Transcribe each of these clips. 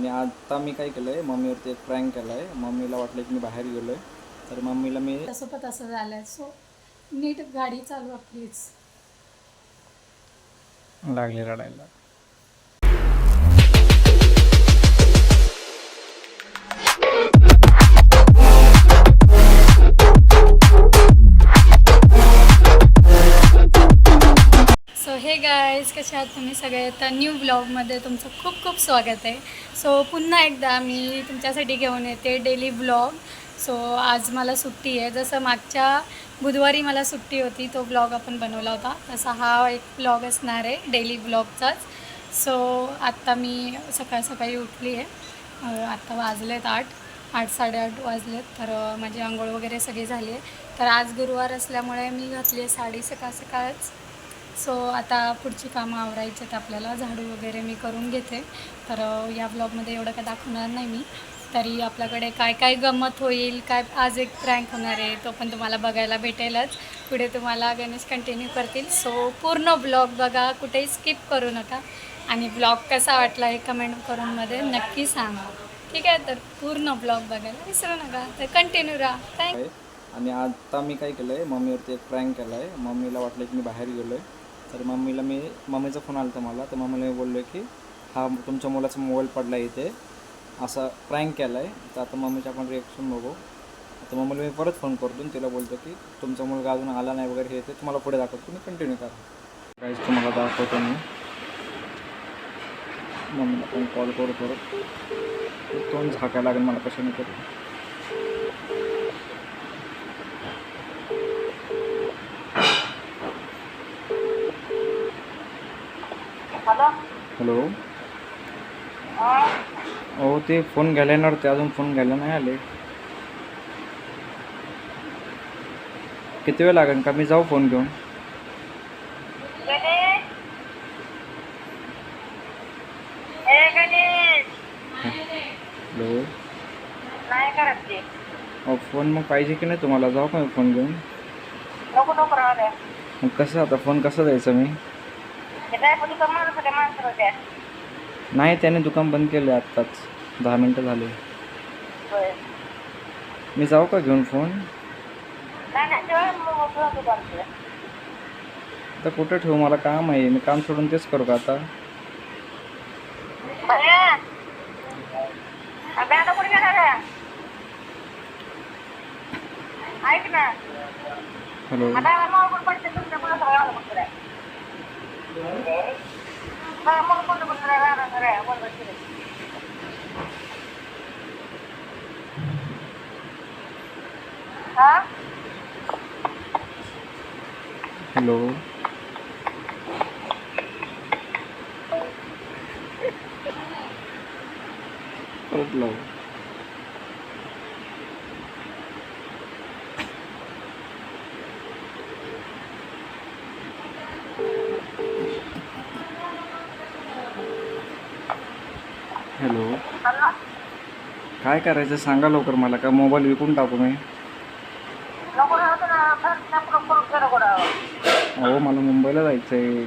आणि आता मी काय केलं आहे मम्मीवरती एक प्रँक केला आहे मम्मीला वाटलं की मी बाहेर गेलो आहे तर मम्मीला मी त्यासोबत असं झालंय. सो नीट गाडी चालवा प्लीज लागले रडायला. हे गायज कसे आहात तुम्ही सगळे? तर न्यू ब्लॉगमध्ये तुमचं खूप खूप स्वागत आहे. सो पुन्हा एकदा मी तुमच्यासाठी घेऊन येते डेली ब्लॉग सो आज मला सुट्टी आहे. जसं मागच्या बुधवारी मला सुट्टी होती तो ब्लॉग आपण बनवला होता. तसा हा एक ब्लॉग असणार आहे डेली ब्लॉगचाच सो आत्ता मी सकाळ सकाळी उठली आहे. आत्ता वाजलेत आठ आठ साडेआठ वाजलेत. तर माझी आंघोळ वगैरे सगळी झाली आहे. तर आज गुरुवार असल्यामुळे मी घातली आहे साडी सकाळ सकाळच. सो आता पुढची कामं आवरायची आहेत आपल्याला. झाडू वगैरे मी करून घेते. तर या ब्लॉगमध्ये एवढं काय दाखवणार नाही मी. तरी आपल्याकडे काय काय गंमत होईल काय आज एक प्रँक होणार आहे तो पण तुम्हाला बघायला भेटेलच. पुढे तुम्हाला गणेश कंटिन्यू करतील. सो पूर्ण ब्लॉग बघा कुठेही स्किप करू नका. आणि ब्लॉग कसा वाटला हे कमेंट करूनमध्ये नक्की सांगा. ठीक आहे? तर पूर्ण ब्लॉग बघायला विसरू नका. तर कंटिन्यू राहा. थँक्यू आणि आता मी काय केलं आहे मम्मीवरती एक प्रँक केला आहे मम्मीला वाटलं की मी बाहेर गेलो आहे तर मम्मीला मी मम्मीचा फोन आला होता मला. तर मम्मीला मी बोललो की हा तुमच्या मुलाचा मोबाईल पडला आहे इथे. असा प्रँक केला आहे तर आता मम्मीचं आपण रिॲक्शन बघू. तर मम्मीला मी परत फोन करतो तिला बोलतो की तुमचा मुलगा अजून आला नाही वगैरे हे ते तुम्हाला पुढे दाखवतो. तुम्ही कंटिन्यू करा. काहीच तुम्हाला दाखवतो मी. मम्मीला पण कॉल करू परत. तोंड झाकायला लागेल मला कशाने करू हॅलो. हो. ते फोन घ्यायला येणार होते. अजून फोन घ्यायला नाही आले. किती वेळ लागेल का? मी जाऊ फोन घेऊन. हॅलो. नाही करत ते. अहो फोन मग पाहिजे की नाही तुम्हाला? जाऊ का फोन घेऊन? मग कसं आता? फोन कसं द्यायचा मी? नाही त्याने दुकान बंद केलं आत्ताच. दहा मिनटं झाले. मी जाऊ का घेऊन फोन आता कुठं ठेवू? मला काम आहे. मी काम सोडून तेच करू का आता? हॅलो. आता मग पण पडते तुमच्या मुलं सगळं बघतो रे हा मग कोण बघतो रे राहणार रे बोल बस हा हॅलो परत लावू हॅलो. काय करायचं सांगा लवकर मला का मोबाईल विकून टाकू मी? अहो मला मुंबईला जायचं आहे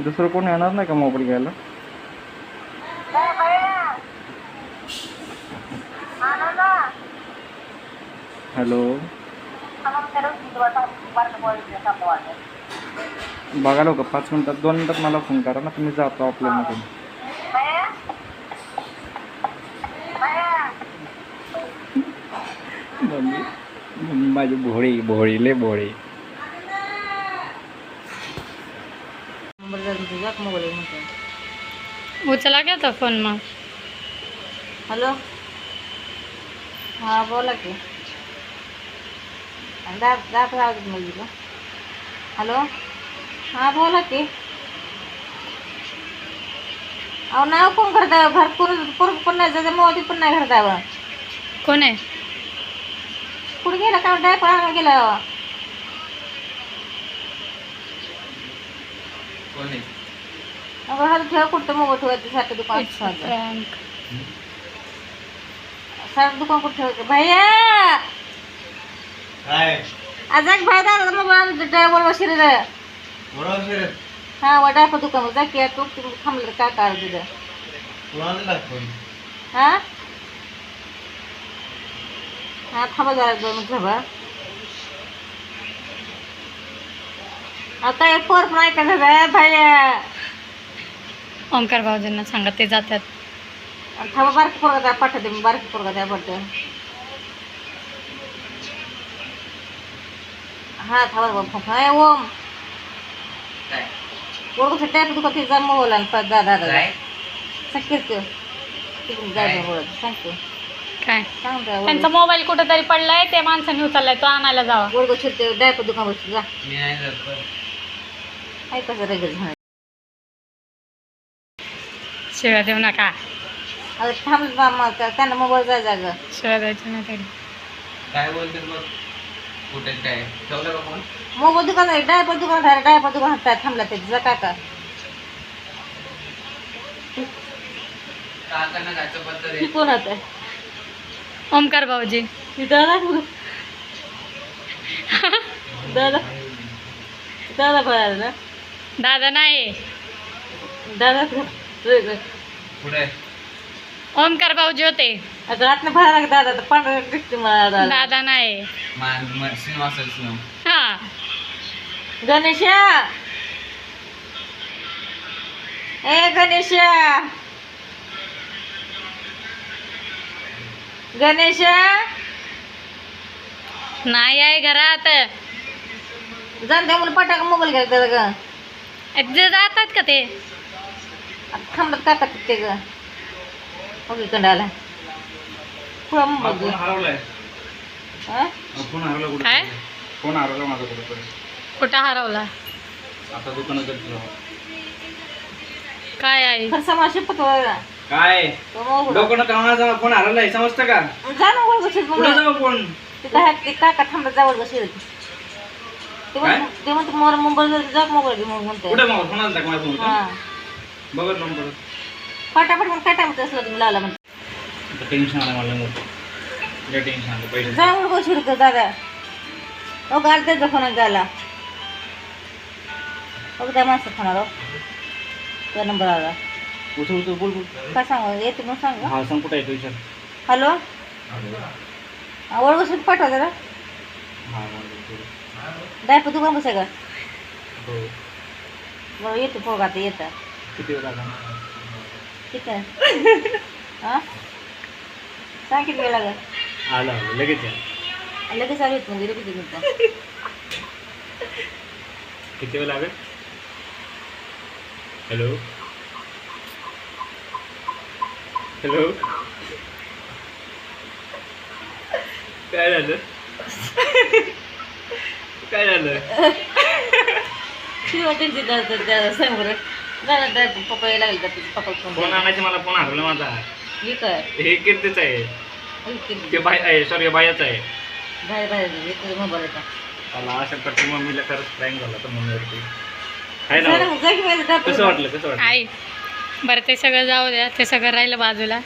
दुसरं कोण येणार नाही का मोबाईल घ्यायला? हॅलो. बघा लवकर पाच मिनटात दोन मिनटात मला फोन करा ना तुम्ही जातो भैया मम्मी मम्मी माझी भोळी भोळी ले भोळी. उचला घ्या तो फोन मग. हॅलो. हां बोला की. दात दात राहत मुलगीला. हॅलो? हां बोला की. अहो नाव कोण करताय घर कोण कोण कोण नाही त्याच्या मोदी पण नाही करताय कोण आहे? कुठे गेला? का डायपर आणून गेला? अगं हा ठेव कुठं मग ठेवायचं? सारखं दुकान. सारखं दुकान कुठं ठेवायचं? भैया! आज एक भाई दादा मग ड्रायव्हर बसले रे हा वडा पण दुकान जा की तू तू थांबलं काय काय तुझं हा? हा थांबा जरा दोन थांबा. आता एक पोर पण ऐकायचं झालं भैया ओंकार भाऊजींना सांगा ते जातात. थांबा बारकी पोरगा द्या पाठवते मी बारकी पोरगा द्या पडते हा थांबा हाय ओम. टाईप दुखा ते जा मोबाईल आणि पा- दा दादा सांगते तू. तिकडून जाय बोलत सांगतो काय? सांग त्यांचा मोबाईल कुठेतरी पडलाय ते माणसाने उचललाय तो आणायला जावा. गोडगो शिरते डायपर दुकान बसतो जा. काय कसं रेगल झालं? शिव्या देऊ नका. आता थांब त्यांना मोबाईल जाय जाग शिव्या द्यायच्या नाही तरी काय बोलते मग? कुठे काय? ठेवलं का फोन? मोबाईल दुकान आहे डायपर दुकान डायपर दुकान थांबला ते जा काय का काकांना जायचं पद्धत ही कोण आता? ओंकार भाऊजी. ही दादा दादा. दादा ना? दादा नाही. दादा पुढे ओंकार भाऊजी होते रात्र दादा तर पांढरा दिसते मला दादा. दादा नाही. हा. गणेशा. ए गणेशा. गणेशा. नाही आहे घरात. द्या मला पटाका मोबाईल घ्या दादा ग. ते जातात का ते? आता थांबत करतात ते ग. इकडं आला पुढं मोबाईल फोन हा? हरवला कुठे? काय? फोन हरवला माझा कुठे कुठं हरवला? आता दुकानात. काय आहे समाज शिकत होता. काय? तो मोबाईल. डोकं कामाचा फोन हरवलाय? समजतं का? जा ना वर बसेल कुठं जाऊ फोन ते काका थांबत जावर बसेल ते? म्हणतो ते म्हणतो मला मुंबईला जा मोबाईल घे म्हणून म्हणते. कुठे मग? फोन आलता का माझा फोन हा. बघत नंबर फटाफट मग काय टाइम असलं तुम्ही? लावला म्हणते टेन्शन आलं मला मोठं. लय टेन्शन आलं पहिले. जा वर बसेल तर दादा. हो गाल त्याचा फोन झाला हो त्या माणसं फोन आला त्या नंबर आला. उचल बोल बोल. काय सांगू? येते मग सांग? हा सांग कुठं येतो विचार. हॅलो? वर बसून पाठवा जरा. हा. डायपर दुकान बसाय का हो. बरं येतो पोरगा आता येतं. किती वेळ लागला ठीक आहे. हा? सांग किती वेळ लागेल? आलं लगेच लगेच आली म्हणजे लगेच किती वेळ लागेल? हॅलो? हॅलो? काय झालं? काय झालं? किती वाटेल त्या सांग बरं लागेल का तुझं फोन फोन आणायचे मला फोन हरवला माझा. हे हे कीर्तीच आहे. हे किती? ते बाय आहे सॉरी बायाच आहे. बाहेर बाहेर येतो मोबाईल येतो मला अशा प्रकारे मम्मीला खरंच प्रँक झाला तर मम्मीवरती. आहे जा ना? ना मग, जा की माझं डायपर कसं वाटलं कसं वाटलं? आई बरं ते सगळं जाऊ द्या ते सगळं राहिलं बाजूला.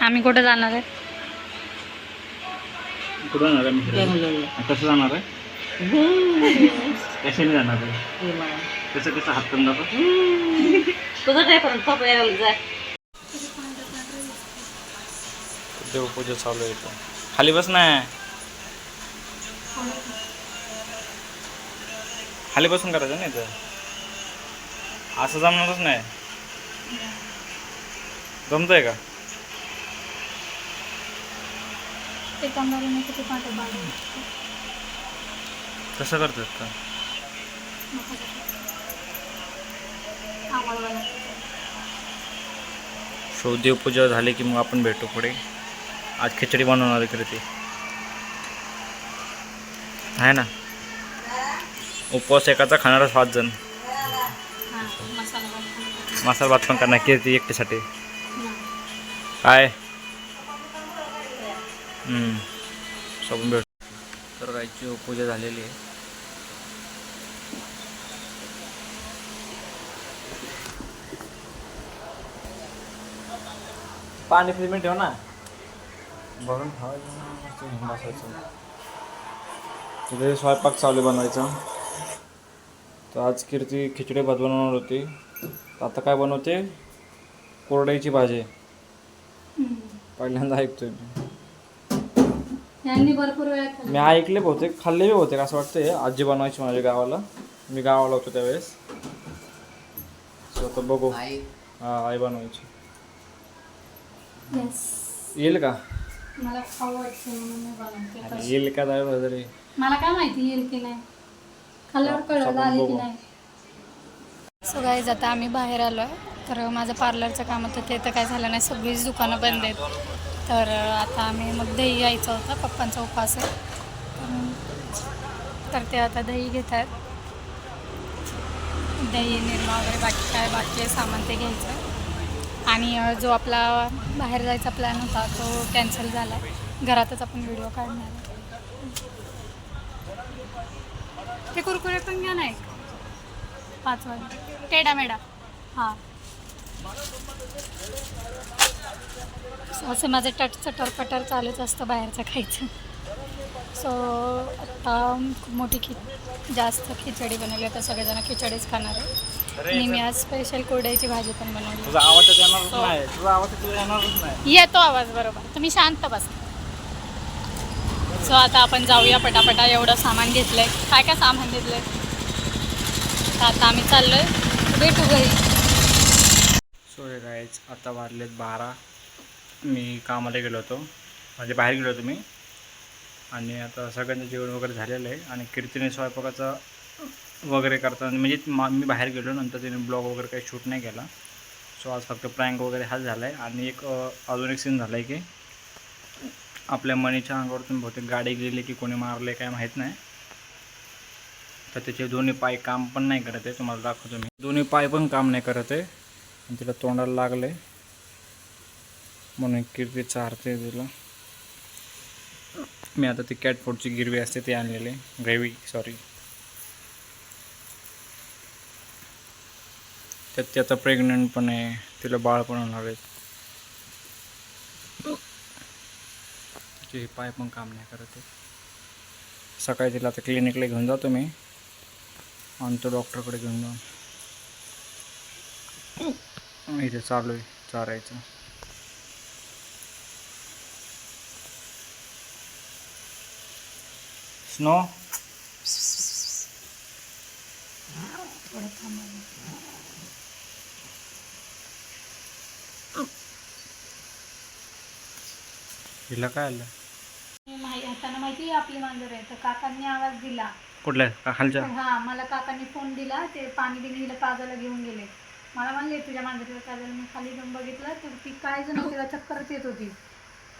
आम्ही कुठं जाणार आहे? कुठं जाणार आहे? कसं जाणार आहे? हम्म. कशाने जाणार आहे? हे मला. कसं कसं हात करून दाखव. हम्म. तुझं डायपर पप्पा यायला लागेल, जा देवपूजा चालू आहे खाली बस ना. खाली बसून करायचं ना इथं. असं जमणारच नाही. जमतंय का? ते कमराने किती पाठ कसं करतात का? सो देवपूजा झाली की मग आपण भेटू पुढे. आज खिचडी बनवणार इकडे ते. आहे ना? उपवास एकाचा खाणारा सात जण. मसाला भात पण करणार कीर्ती एकटीसाठी. काय? हम्म. भेट. तर गायची पूजा झालेली आहे. पाणी फ्रीजमध्ये ठेव ना. भरून ठेवायचं बसायचं. तिथे स्वयंपाक चालू बनवायचा. तर आज कीर्ती खिचडी भात बनवणार होती. आता काय बनवते? कोरड्याची भाजी. पहिल्यांदा ऐकतोय मी. यांनी भरपूर वेळा खाल्लं. मी ऐकले बहुतेक खाल्ले बी बहुतेक असं वाटतंय. आजी बनवायची माझ्या गावाला. मी गावाला होतो त्यावेळेस. सो आता बघू. आई. हा आई बनवायची. येईल का? मला खाऊ वाटतं म्हणून मी बनवते अरे तशी. येईल का नाही तरी मला काय माहिती येईल की नाही? खाल्ल्यावर कळलं आपण आली की बघू. नाही? सो गाईज आता आम्ही बाहेर आलो आहे तर माझं पार्लरचं काम होतं ते तर काय झालं नाही. सगळीच दुकानं बंद आहेत. तर आता आम्ही मग दही यायचं होतं पप्पांचा उपवास आहे. तर- तर ते आता दही घेत आहेत. दही निरमा वगैरे बाकी काय बाकी आहे सामान ते घ्यायचं आणि जो आपला बाहेर जायचा प्लॅन होता तो कॅन्सल झाला. घरातच आपण व्हिडिओ काढणार ते कुरकुरे पण घ्या ना एक. पाच वाजता टेडा मेडा. हां. असं माझं टट चटर पटर चालूच असतं बाहेरचं खायचं. सो आता खूप मोठी खि जास्त खिचडी बनवली. आता सगळेजण खिचडीच खाणार आहे आणि मी आज स्पेशल कोरड्याची भाजी पण बनवली. तुझा आवाज तर येणारच नाही. तुझा आवाज तर तुला येणारच नाही. येतो आवाज बरोबर. तुम्ही शांत बसा. सो आता आपण जाऊया पटापटा. एवढं सामान घेतलंय. काय काय सामान घेतलंय? तर आता आम्ही चाललोय. भेटू घरी. सो हे गायच आता वाजलेत बारा. मी कामाला गेलो होतो. म्हणजे बाहेर गेलो होतो मी. आणि आता सगळ्यांचं जेवण वगैरे झालेलं आहे. आणि कीर्तीने स्वयंपाकाचा वगैरे करताना म्हणजे मा मी बाहेर गेलो नंतर तिने ब्लॉग वगैरे काही शूट नाही केला. सो आज फक्त प्रँक वगैरे हा झाला आहे आणि एक अजून एक सीन झाला आहे की आपल्या मनीच्या अंगावरतून बहुतेक गाडी गेली की कोणी मारले काय माहीत नाही. तर त्याचे दोन्ही पाय काम पण नाही करत आहे तुम्हाला दाखवतो मी. दोन्ही पाय पण काम नाही करत आहे. आणि तिला तोंडाला लागले म्हणून कीर्ती चारते तिला. मी आता ती कॅट फूडची गिरवी असते ती आणलेली. ग्रेव्ही सॉरी त्यात ती आता प्रेग्नंट पण आहे. तिला बाळ पण होणार आहे. तिचे हे पाय पण काम नाही करत आहे. सकाळी तिला आता क्लिनिकला घेऊन जातो मी. आणि तो डॉक्टरकडे घेऊन जाऊन. इथे चालू आहे चारायचं. स्नो हिला काय आलं? त्यांना माहिती आपली मांजर आहे. तर काकांनी आवाज दिला. कुठल्या का खालच्या हा मला काकांनी फोन दिला. ते पाणी बिणी हिला पाजायला घेऊन गेले. मला म्हणले तुझ्या मांजरीला पाजायला मी खाली जाऊन बघितलं तर ती काय जण तिला चक्करच येत होती.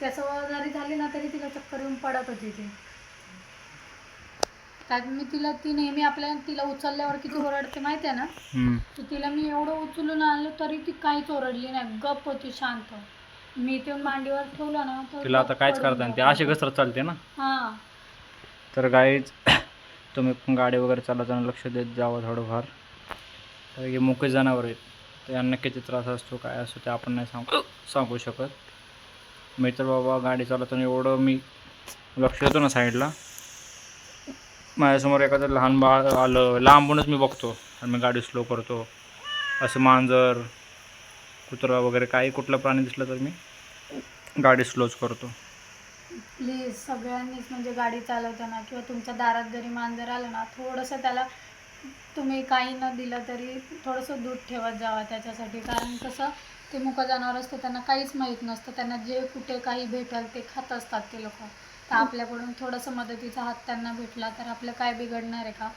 त्याचं जरी झाली ना तरी तिला चक्कर येऊन पडत होती ती. कारण मी तिला ती नेहमी आपल्या तिला उचलल्यावर किती ओरडते माहिती आहे ना? हम्म. तर तिला मी एवढं उचलून आणलं तरी ती काहीच ओरडली नाही. गप होती शांत. मी ते मांडीवर ठेवलं ना तर तिला आता गप्प काहीच करता ते. अशी घसरत चालते ना? हा. तर गाईच तुम्ही पण गाडी वगैरे चालवताना लक्ष देत जावं थोडंफार. तर हे मुके जनावर आहेत. तर यांना किती त्रास असतो काय असतो ते आपण नाही सांगू सांगू शकत. मी तर बाबा गाडी चालवताना एवढं मी लक्ष देतो ना साईडला माझ्यासमोर एखादं लहान बाळ आलं लांबूनच मी बघतो आणि मी गाडी स्लो करतो. असं मांजर कुत्रा वगैरे काही कुठला प्राणी दिसला तर मी गाडी स्लोच करतो. प्लीज सगळ्यांनीच म्हणजे गाडी चालवताना किंवा तुमच्या दारात जरी मांजर आलं ना थोडंसं त्याला तुम्ही काही न दिलं तरी थोडंसं दूध ठेवत जावा त्याच्यासाठी. कारण कसं ते मुका जनावर असतं त्यांना काहीच माहीत नसतं. त्यांना जे कुठे काही भेटेल ते खात असतात ते लोक. तर आपल्याकडून थोडंसं मदतीचा हात त्यांना भेटला तर आपलं काय बिघडणार आहे का?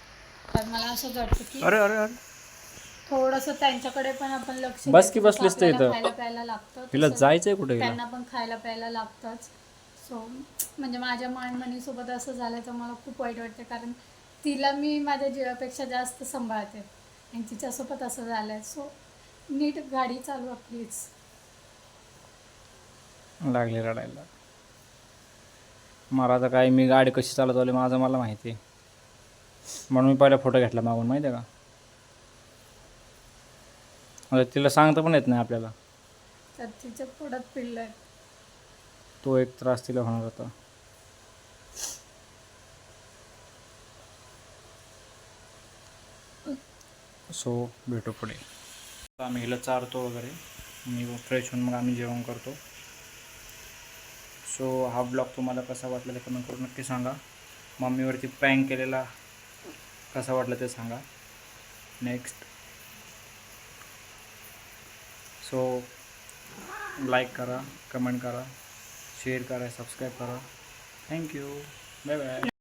तर मला असंच वाटतं की अरे अरे अरे. थोडंसं त्यांच्याकडे पण आपण लक्ष बस की. बसलीस इथं. खायला प्यायला लागतं. तिला तसं- जायचंय कुठे हिला? त्यांना पण खायला प्यायला लागतंच. सो म्हणजे माझ्या माणमणीसोबत असं झालं तर मला खूप वाईट वाटतं. कारण तिला मी माझ्या जीवापेक्षा जास्त सांभाळते. आणि तिच्यासोबत असं झालं आहे सो नीट गाडी चालवा प्लीज लागले रडायला. मला आता काय मी गाडी कशी चालवली माझं मला माहिती आहे. म्हणून मी पहिला फोटो घेतला मागून माहिती आहे का? आता तिला सांगता पण येत नाही आपल्याला. तर तिच्या पोटात पिल्लं आहे तो एक त्रास तिला होणार होता. सो भेटू पुढे. आम्ही हिला चारतो वगैरे. मी फ्रेश होऊन मग आम्ही जेवण करतो. सो हा ब्लॉग तुम्हाला कसा वाटला ते कमेंट करून नक्की सांगा. मम्मीवरती प्रँक केलेला कसा वाटला ते सांगा. नेक्स्ट सो लाईक करा कमेंट करा शेअर करा सबस्क्राईब करा. Thank you bye bye